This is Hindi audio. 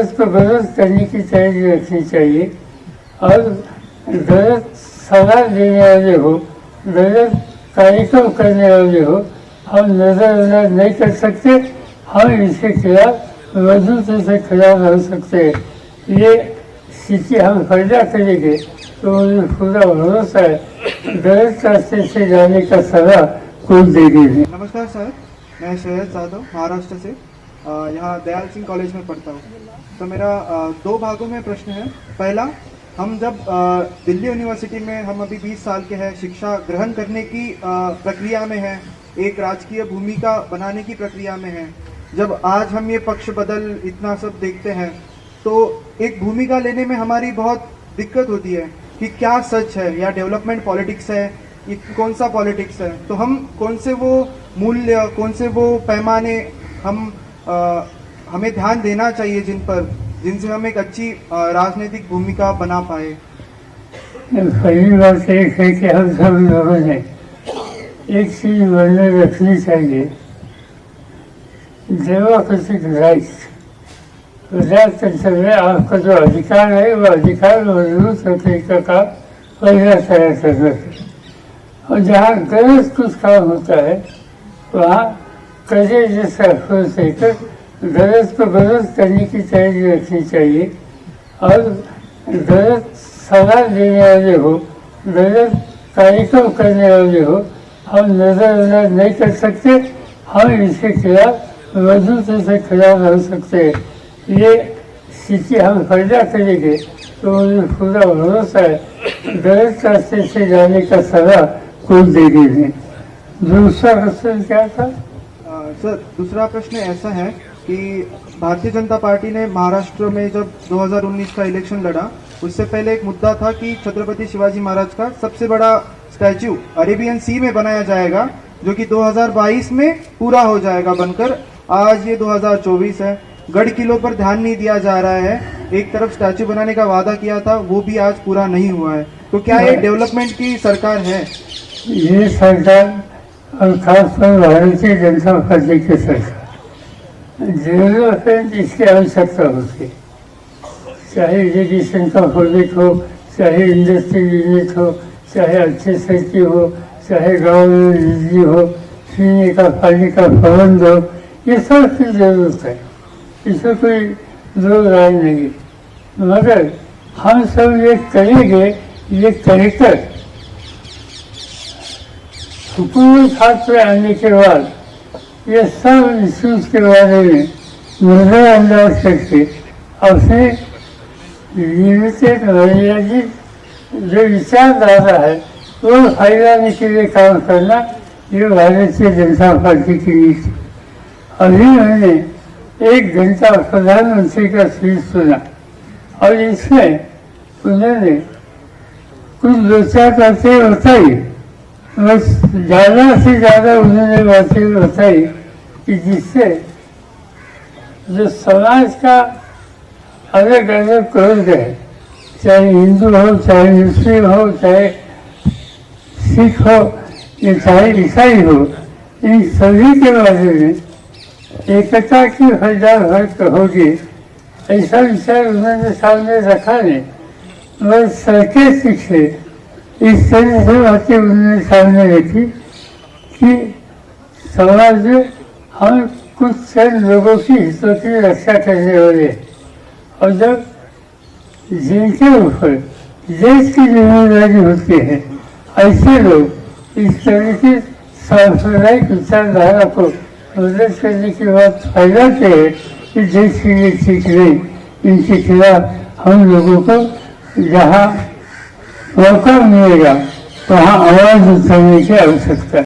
इसको गलत करने की तैयारी रखनी चाहिए। और गलत सलाह देने वाले हो गलत कार्यक्रम करने वाले हो, हम नजरअंदाज नहीं कर सकते, हम इसके खिलाफ मजबूती से खिलाफ रह सकते हैं। ये स्थिति हम पैदा करेंगे तो मुझे पूरा भरोसा है गलत रास्ते से जाने का सलाह कोई देगी नमस्कार सर, मैं शहद जादव महाराष्ट्र से यहाँ दयाल सिंह कॉलेज में पढ़ता हूँ। तो मेरा दो भागों में प्रश्न है। पहला हम जब दिल्ली यूनिवर्सिटी में हम अभी 20 साल के हैं शिक्षा ग्रहण करने की प्रक्रिया में हैं एक राजकीय भूमिका बनाने की प्रक्रिया में हैं जब आज हम ये पक्ष बदल इतना सब देखते हैं तो एक भूमिका लेने में हमारी बहुत दिक्कत होती है कि क्या सच है या डेवलपमेंट पॉलिटिक्स है ये कौन सा पॉलिटिक्स है? तो हम कौन से वो मूल्य कौन से वो पैमाने हम अ, हमें ध्यान देना चाहिए जिन पर, जिनसे हम एक अच्छी राजनीतिक भूमिका बना पाए। पहली बात एक है कि हम सब लोगों ने एक चीज़ मन में रखनी चाहिए। डेमोक्रेटिक राइट्स प्रजातंत्र में आपका जो अधिकार है, वो अधिकार मज़बूत रखने का काम पहला तरह करना और जहाँ गलत कुछ काम होता है, वहाँ कजे जैसा अफसोस देकर गलत को गलत करने की तैयारी रखनी चाहिए। और गलत सलाह देने वाले हो गलत कार्यक्रम करने वाले हो, हम नजरअंदाज नहीं कर सकते, हम इसके खिलाफ मजबूती से खिलाफ रह सकते हैं। ये स्थिति हम पैदा करेंगे तो मुझे पूरा भरोसा है गलत रास्ते से जाने का सलाह कोई देगी नहीं। दूसरा क्वेश्चन क्या था? सर, दूसरा प्रश्न ऐसा है कि भारतीय जनता पार्टी ने महाराष्ट्र में जब 2019 का इलेक्शन लड़ा, उससे पहले एक मुद्दा था कि छत्रपति शिवाजी महाराज का सबसे बड़ा स्टैचू अरेबियन सी में बनाया जाएगा, जो कि 2022 में पूरा हो जाएगा बनकर। आज ये 2024 है। गढ़ किलों पर ध्यान नहीं दिया जा रहा है। एक तरफ़ स्टैचू बनाने का वादा किया था, वो भी आज पूरा नहीं हुआ है। तो क्या ये डेवलपमेंट की सरकार है? ये सरकार खासकर भारतीय जनता पार्टी की सरकार। डेवलपमेंट इसकी आवश्यकता होती है चाहे एजुकेशन का प्रोजेक्ट हो चाहे इंडस्ट्री यूनिट हो चाहे अच्छे सड़कें हो चाहे गांव में बिजली हो पीने का पानी का प्रबंध हो ये सब की जरूरत है इसमें कोई दो राय नहीं है मगर हम सब ये करेंगे ये कहकर हुकूमत हाथ पे आने के बाद ये सब इश्यूज के बारे में नजरअंदाज करके अपने लिमिटेड मर्यादित जो विचारधारा है वो फैलाने के लिए काम करना ये भारतीय जनता पार्टी की नीति अभी मैंने एक घंटा प्रधानमंत्री का स्पीच सुना और इसमें उन्होंने कुछ दो चार बातें बताई बस ज़्यादा से ज़्यादा उन्होंने बातें बताई कि जिससे जो समाज का अलग अलग क्रोध है चाहे हिंदू हो चाहे मुस्लिम हो चाहे सिख हो या चाहे ईसाई हो इन सभी के बारे में एकता की हजार वर्ग होगी ऐसा विचार उन्होंने सामने रखा नहीं। और सड़के सीखे। इस तरह से बातें उन्होंने सामने रखी कि समाज में हम कुछ चंद लोगों की हितों की रक्षा करने वाले हैं। और जब जिनके ऊपर देश की जिम्मेदारी होती है ऐसे लोग इस तरह की सांप्रदायिक विचारधारा को मदद करने की बात फैलाते हैं कि देश के लिए ठीक नहीं इनके खिलाफ हम लोगों को जहाँ लवकर मिळेगा तो हा आवाज उचलण्याची आवश्यकता